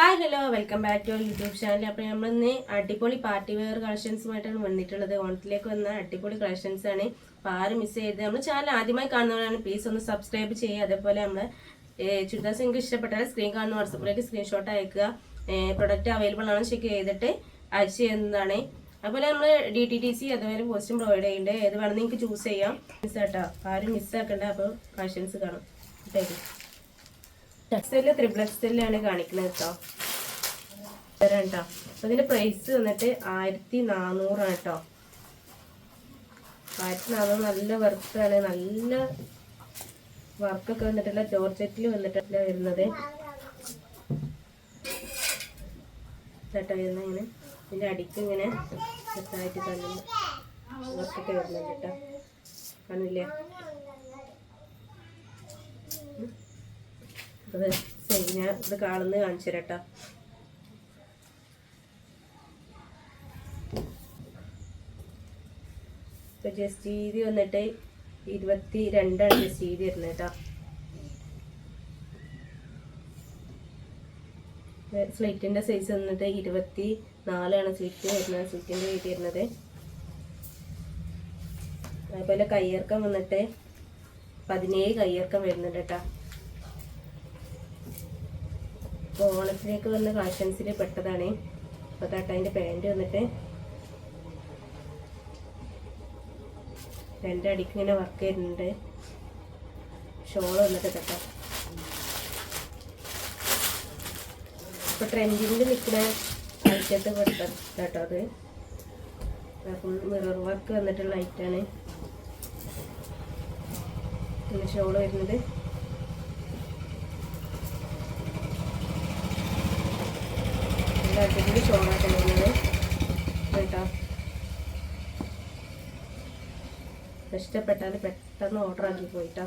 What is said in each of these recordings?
Hi hello welcome back to YouTube channel അപ്പോൾ നമ്മൾ ഇന്ന് അടിപൊളി പാർട്ടി വെയർ കളക്ഷൻസുമായിട്ടാണ് വന്നിട്ടുള്ളത്. ഓണത്തിലേക്ക് വന്ന അടിപൊളി കളക്ഷൻസ് ആണ്. അപ്പോൾ ആരും മിസ് ചെയ്ത് നമ്മൾ ചാനൽ ആദ്യമായി കാണുന്നവരാണ് പ്ലീസ് ഒന്ന് സബ്സ്ക്രൈബ് ചെയ്യുക. അതേപോലെ നമ്മൾ ചുരിദാസ് നിങ്ങൾക്ക് ഇഷ്ടപ്പെട്ടാൽ സ്ക്രീൻ കാണുന്ന വാട്സപ്പിലേക്ക് സ്ക്രീൻഷോട്ട് അയക്കുക. പ്രൊഡക്റ്റ് അവൈലബിൾ ആണോ ചെക്ക് ചെയ്തിട്ട് അയച്ചു ചെയ്യുന്നതാണ് അതുപോലെ നമ്മൾ ഡി ടി ടി സി അതുപോലെ പോസ്റ്റും പ്രൊവൈഡ് ചെയ്യുന്നുണ്ട്. ഏത് വേണമെങ്കിൽ നിങ്ങൾക്ക് ചൂസ് ചെയ്യാം. മിസ് ആട്ടോ. ആരും മിസ്സാക്കണ്ട അപ്പോൾ കളക്ഷൻസ് കാണും. താങ്ക് ടെക്സ്റ്റൈൽ ത്രിബിൾ എക്സ്റ്റൈലാണ് കാണിക്കുന്നത് കേട്ടോ. തരാം കേട്ടോ. അപ്പൊ ഇതിന്റെ പ്രൈസ് വന്നിട്ട് ആയിരത്തി നാനൂറാണ് കേട്ടോ. ആയിരത്തി നാനൂറ് നല്ല വർക്കാണ് നല്ല വർക്കൊക്കെ വന്നിട്ടില്ല ജോർജറ്റിൽ വന്നിട്ടല്ല വരുന്നത്. കേട്ടോ വരുന്ന ഇങ്ങനെ. ഇതിന്റെ അടിക്ക് ഇങ്ങനെ സെറ്റായിട്ട് തന്നെ വർക്കൊക്കെ വരുന്നുണ്ട് കേട്ടോ. കാണില്ലേ അത് ശരി ഞാൻ ഇത് കാണുന്നത് കാണിച്ചു തരാട്ടോ ഇപ്പൊ ജസ്റ്റ് വീതി വന്നിട്ട് ഇരുപത്തി രണ്ടാണ് ജസ്റ്റ് വീതി വരുന്നത് കേട്ടോ സ്ലിറ്റിന്റെ സൈസ് വന്നിട്ട് ഇരുപത്തി നാലാണ് സ്ലിറ്റ് വരുന്നത് സ്ലിറ്റിന്റെ വീതി വരുന്നത്. അതുപോലെ കയ്യിറക്കം വന്നിട്ട് പതിനേഴ് കയ്യിറക്കം വരുന്നുണ്ട് കേട്ടോ അപ്പോൾ ഓണത്തിലേക്ക് വന്ന കളക്ഷൻസിൽ പെട്ടതാണ്. അപ്പോൾ തട്ടതിന്റെ പാന്റ് വന്നിട്ട് രണ്ടടിക്ക് ഇങ്ങനെ വർക്ക് ചെയ്യുന്നുണ്ട് ഷോൾ വന്നിട്ട് തട്ട ഇപ്പോൾ ട്രെൻഡിങ്ങിൽ നിൽക്കുന്ന ഐറ്റത്ത് പെട്ട കേട്ടോ അത്. ഫുൾ മിറർ വർക്ക് വന്നിട്ടുള്ള ഐറ്റാണ് പിന്നെ ഷോൾ വരുന്നത്. നല്ല ചോറാക്കുന്നത് കേട്ടോ? ഇഷ്ടപ്പെട്ടാൽ പെട്ടെന്ന് ഓർഡർ ആക്കി പോയിട്ടോ.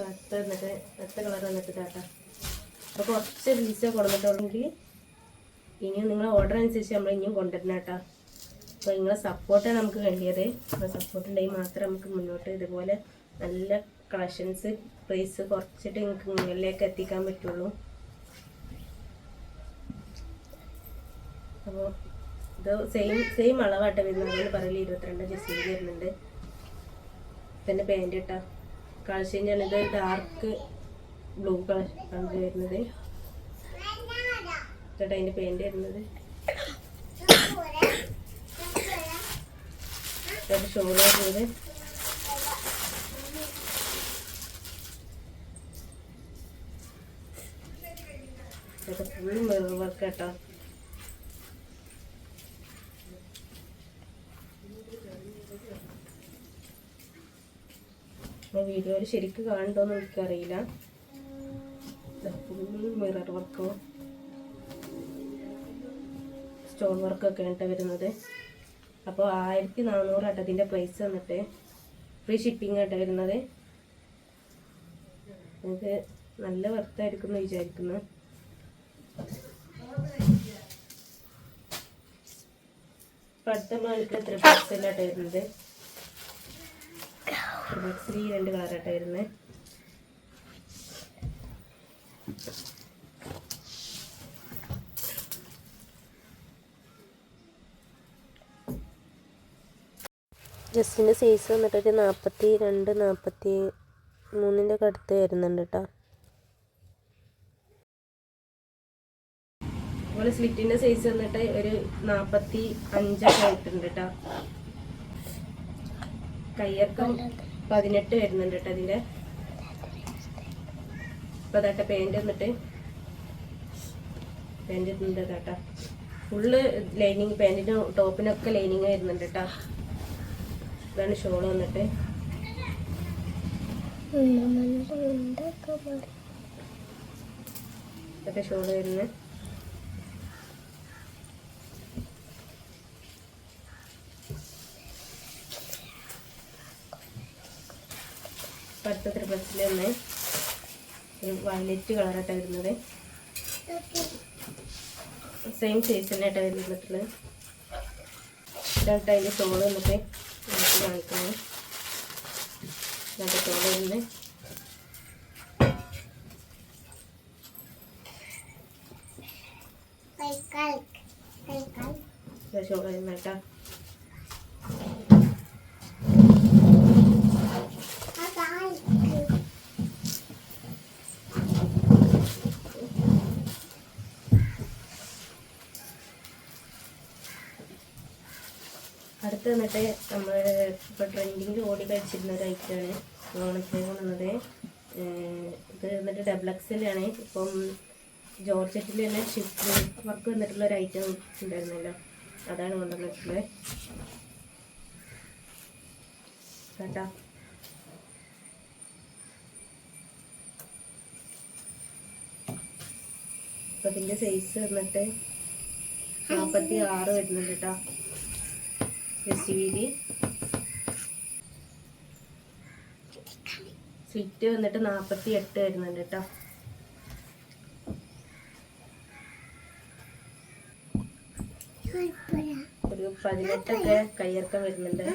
അടുത്ത എന്നിട്ട് അടുത്ത കളർ വന്നിട്ട് കേട്ടോ അപ്പോൾ കുറച്ച് പീസേ കൊടുത്തിട്ടുണ്ടെങ്കിൽ ഇനിയും നിങ്ങൾ ഓർഡർ അനുസരിച്ച് നമ്മൾ ഇനിയും കൊണ്ടുവരണം കേട്ടോ. അപ്പോൾ നിങ്ങളെ സപ്പോർട്ടാണ് നമുക്ക് വേണ്ടിയത്. സപ്പോർട്ട് ഉണ്ടെങ്കിൽ മാത്രമേ നമുക്ക് മുന്നോട്ട് ഇതുപോലെ നല്ല കളക്ഷൻസ് പ്രൈസ് കുറച്ചിട്ട് നിങ്ങൾക്ക് മുന്നിലേക്ക് എത്തിക്കാൻ പറ്റുള്ളൂ. അപ്പോൾ ഇത് സെയിം സെയിം അളവായിട്ട് വരുന്നത്. അതുകൊണ്ട് പറയില്ല ഇരുപത്തിരണ്ട് ജസ്റ്റ് വരുന്നുണ്ട്. പിന്നെ പാന്റ് ഇട്ടാ. കളർ ചേഞ്ചാണ് ഇത് ഡാർക്ക് ബ്ലൂ കളർ ആണ് വരുന്നത്. ചേട്ടാ അതിന്റെ പാന്റ് വരുന്നത്. ഷോൾ വരുന്നത്. ചേട്ടാ ഫുൾ മിറർ വർക്ക് കേട്ടോ വീഡിയോയിൽ ശരിക്കും കാണണ്ടോന്ന് എനിക്കറിയില്ല. ഫുൾ മിറർ വർക്കോ സ്റ്റോൺ വർക്കൊക്കെ ആണ് വരുന്നത്. അപ്പോൾ ആയിരത്തി നാനൂറ് അതിന്റെ പ്രൈസ് വന്നിട്ട്. ഫ്രീ ഷിപ്പിംഗ് ആയിട്ട് വരുന്നത്. നിങ്ങൾക്ക് നല്ല വർത്തായിരിക്കും എന്ന് വിചാരിക്കുന്നു. അടുത്ത എത്ര പൈസയിലാട്ടോ വരുന്നത്? ത്രീ രണ്ട് കളറായിട്ട് വരുന്നത് ജസ്റ്റിന്റെ സൈസ് വന്നിട്ടൊരു നാൽപ്പത്തി രണ്ട് നാൽപ്പത്തി മൂന്നിന്റെ ഒക്കെ അടുത്ത് വരുന്നുണ്ട് കേട്ടോ അതുപോലെ സ്ലിറ്റിന്റെ സൈസ് വന്നിട്ട് ഒരു നാപ്പത്തി അഞ്ചൊക്കെ ആയിട്ടുണ്ട് കേട്ടോ കയ്യക്കം പതിനെട്ട് വരുന്നുണ്ട് കേട്ടോ അതിന്റെ ഇപ്പൊ അതാട്ടെ പാന്റ് വന്നിട്ട്. പാന്റ് എത്തുന്നുണ്ട് കേട്ടോ ഫുള്ള് ലൈനിങ് പാന്റിന് ടോപ്പിനൊക്കെ ലൈനിങ് വരുന്നുണ്ട് കേട്ടോ ഇതാണ് ഷോൾ വന്നിട്ട്. ഇതൊക്കെ ഷോൾ വരുന്നത് അടുത്ത ത്രിപ്ലസിൽ ഒരു വയലറ്റ് കളറായിട്ടാണ് വരുന്നത്. സെയിം സൈസ് തന്നെയായിട്ടാണ് വരുന്നിട്ടുള്ളത് ഇതായിട്ട് അതിന്റെ തോൾ വന്നിട്ട് നമുക്ക് കാണിക്കുന്നത്. എന്നിട്ട് തോൾ വരുന്നത്. ഷോൾ വരുന്നത് കേട്ടോ അടുത്ത് വന്നിട്ട് നമ്മൾ ഇപ്പോൾ ട്രെൻഡിങ്ങിൽ ഓടി കഴിച്ചിരുന്ന ഒരു ഐറ്റമാണ് ഓണത്തിന് വന്നത് ഇത് വന്നിട്ട് ഡബിൾ എക്സലാണ് ഇപ്പം ജോർജറ്റിൽ തന്നെ ഷിഫ്റ്റ് വർക്ക് വന്നിട്ടുള്ള ഒരു ഐറ്റം ഉണ്ടായിരുന്നല്ലോ. അതാണ് കൊണ്ടുവന്നിട്ടുള്ളത്. കേട്ടോ? അപ്പം ഇതിന്റെ സൈസ് വന്നിട്ട് നാൽപ്പത്തി ആറ് വരുന്നുണ്ട് കേട്ടോ. ജസ്റ്റ് സ്വിറ്റ് വന്നിട്ട് നാൽപ്പത്തി എട്ട് വരുന്നുണ്ട് കേട്ടോ ഒരു പതിനെട്ടൊക്കെ കയ്യിറക്കം വരുന്നുണ്ട്.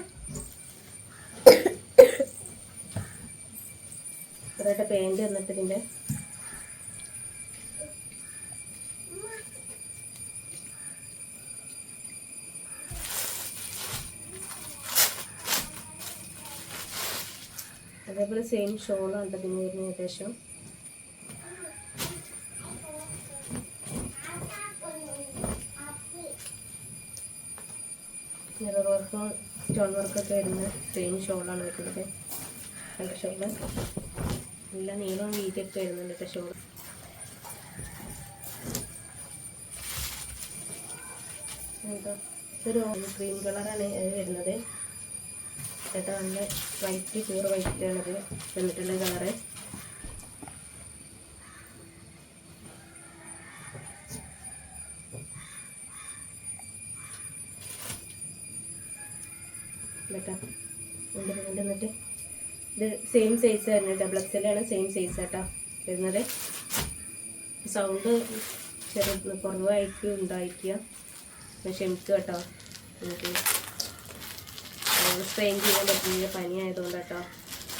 അതായിട്ട് പാന്റ് വന്നിട്ട് ഇതിന്റെ സെയിം ഷോളാണ് ഇതിന് വരുന്ന ഏകദേശം. മിറർ വർക്കും സ്റ്റോൺ വർക്കൊക്കെ വരുന്ന സെയിം ഷോളാണ് വരുന്നത്. രണ്ട് ഷോൾ നല്ല നീളം വീതിയൊക്കെ വരുന്നുണ്ട് കേട്ടോ ഷോൾ എന്താ? ഒരു ക്രീം കളറാണ് വരുന്നത്. ചേട്ടാ നല്ല വൈറ്റ് പ്യൂർ വൈറ്റ് ആണത്. വന്നിട്ടുള്ള കളറ് കേട്ടോ ഇത് സെയിം സൈസ് തന്നെ ഡബിൾ ആണ് സെയിം സൈസ് കേട്ടോ വരുന്നത്. സൗണ്ട് ചെറു കുറവായിട്ട് ഉണ്ടായിരിക്കുക ക്ഷമിക്കുക കേട്ടോ എനിക്ക് സ്ട്രെയിൻ ചെയ്യാൻ പറ്റുന്നില്ല പനിയായതുകൊണ്ട് കേട്ടോ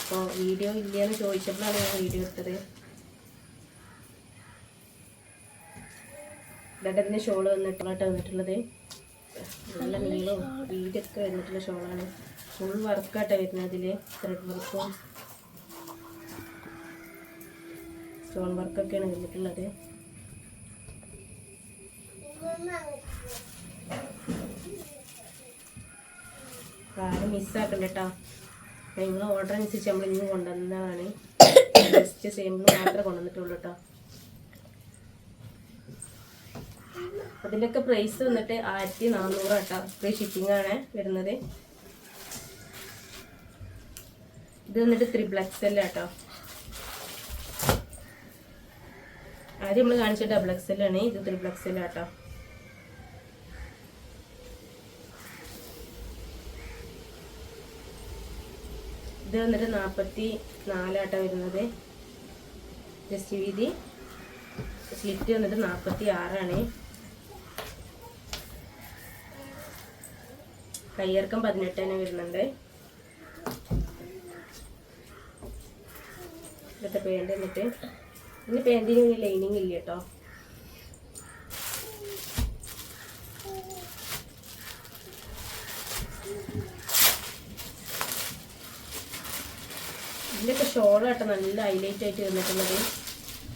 അപ്പോൾ വീഡിയോ ഇല്ലയെന്ന് ചോദിച്ചപ്പോഴാണ് ഞാൻ വീഡിയോ എടുത്തത്. ഇടതിന്റെ ഷോൾ വന്നിട്ടുള്ളതായിട്ട് വന്നിട്ടുള്ളത്. നല്ല നീളവും വീതിയൊക്കെ വന്നിട്ടുള്ള ഷോളാണ് ഫുൾ വർക്കായിട്ടാണ് വരുന്നത് അതിൽ ത്രെഡ് വർക്കും സ്റ്റോൺ വർക്കൊക്കെയാണ് വന്നിട്ടുള്ളത്. ആരും മിസ്സാക്കണ്ട കേട്ടോ നിങ്ങൾ ഓർഡർ അനുസരിച്ച് നമ്മൾ ഇന്ന് കൊണ്ടുവന്നതാണ്. ജസ്റ്റ് സെയിമിൽ മാത്രമേ കൊണ്ടുവന്നിട്ടുള്ളൂ കേട്ടോ അതിന്റെയൊക്കെ പ്രൈസ് വന്നിട്ട് ആയിരത്തി നാനൂറ് കേട്ടോ ഫ്രീ ഷിപ്പിംഗ് ആണ് വരുന്നത്. ഇത് വന്നിട്ട് ത്രിബിൾ എക്സൽ കേട്ടോ ആദ്യം നമ്മൾ കാണിച്ച ഡബിൾ എക്സൽ ആണ്. ഇത് ത്രിബിൾ എക്സൽ കേട്ടോ ഇത് വന്നിട്ട് നാൽപ്പത്തി നാലാട്ടോ വരുന്നത് ജസ്റ്റ് വീതി സ്ലിറ്റ് വന്നിട്ട് നാൽപ്പത്തി ആറാണ് കയ്യിറക്കം പതിനെട്ട് തന്നെ വരുന്നുണ്ട് ഇന്നത്തെ പേന്റ് എന്നിട്ട് ഇനി പേന്റിന് ലൈനിങ് ഇല്ല കേട്ടോ. ഇതിലൊക്കെ ഷോളാട്ടോ നല്ല ഹൈലൈറ്റ് ആയിട്ട് വന്നിട്ടുള്ളത്.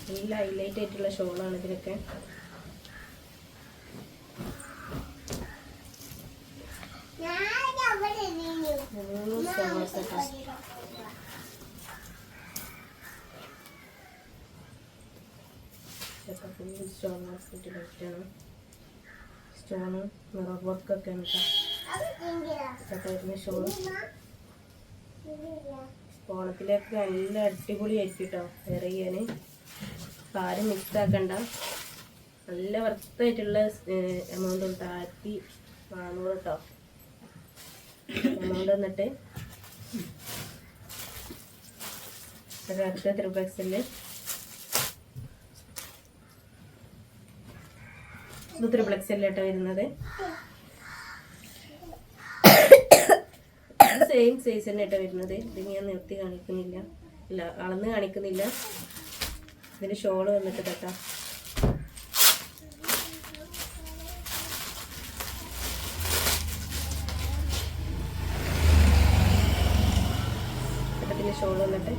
നല്ല ഹൈലൈറ്റ് ആയിട്ടുള്ള ഷോളാണ് ഇതിനൊക്കെ മൂന്ന് കേട്ടോ ഫുൾ സ്റ്റോൺ വർക്ക് ലൈറ്റാണ് സ്റ്റോണ് മിറർ വർക്കൊക്കെ ഉണ്ട് ഇതൊക്കെ വരുന്ന ഷോൾ ഓണത്തിലേക്ക് നല്ല അടിപൊളിയായിരിക്കും കേട്ടോ വെയർ ചെയ്യാൻ അപ്പം ആരും മിക്സ് ആക്കണ്ട. നല്ല വർത്തായിട്ടുള്ള എമൗണ്ട് ഉണ്ട് ആയിരത്തി നാനൂറ് കേട്ടോ എമൗണ്ട് വന്നിട്ട്. അടുത്ത ത്രിപ്ലക്സിൽ ഇത് വരുന്നത്? സെയിം സൈസ് തന്നെ വരുന്നത്. ഇത് ഞാൻ നിർത്തി കാണിക്കുന്നില്ല. ഇല്ല അളന്ന് കാണിക്കുന്നില്ല. ഇതിന് ഷോൾ വന്നിട്ട് കേട്ടോ. ഷോൾ വന്നിട്ട്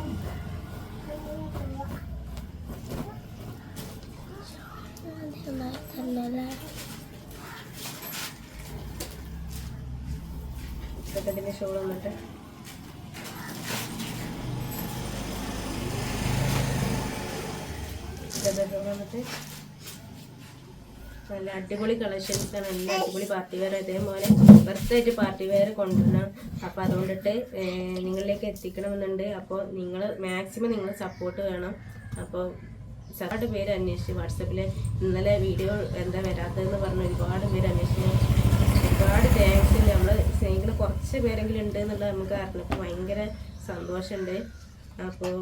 ഷോൾ വന്നിട്ട്. വന്നിട്ട്. നല്ല അടിപൊളി കളക്ഷൻസ് ആണ്. നല്ല അടിപൊളി പാർട്ടി വെയർ അതേപോലെ ബർത്ത്ഡേറ്റ് പാർട്ടി വെയർ കൊണ്ടുവരണം. അപ്പോൾ അതുകൊണ്ടിട്ട് നിങ്ങളിലേക്ക് എത്തിക്കണമെന്നുണ്ട്. അപ്പോൾ നിങ്ങൾ മാക്സിമം നിങ്ങൾ സപ്പോർട്ട് വേണം. അപ്പോൾ ഒരുപാട് പേര് അന്വേഷിച്ച് വാട്സപ്പിൽ ഇന്നലെ വീഡിയോ എന്താ വരാത്തതെന്ന് പറഞ്ഞ് ഒരുപാട് പേര് അന്വേഷിച്ചു ഒരുപാട് താങ്ക്സ് ഉണ്ട് നമ്മൾ സ്നേഹിക്കുന്ന കുറച്ച് പേരെങ്കിലും ഉണ്ട് എന്നുള്ളത് നമുക്ക് അറിഞ്ഞപ്പോൾ ഭയങ്കര സന്തോഷമുണ്ട്. അപ്പോൾ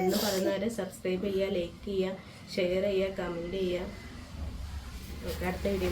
എന്ന് പറയുന്നവരെ സബ്സ്ക്രൈബ് ചെയ്യുക ലൈക്ക് ചെയ്യുക ഷെയർ ചെയ്യുക കമന്റ് ചെയ്യുക. അടുത്ത വീഡിയോ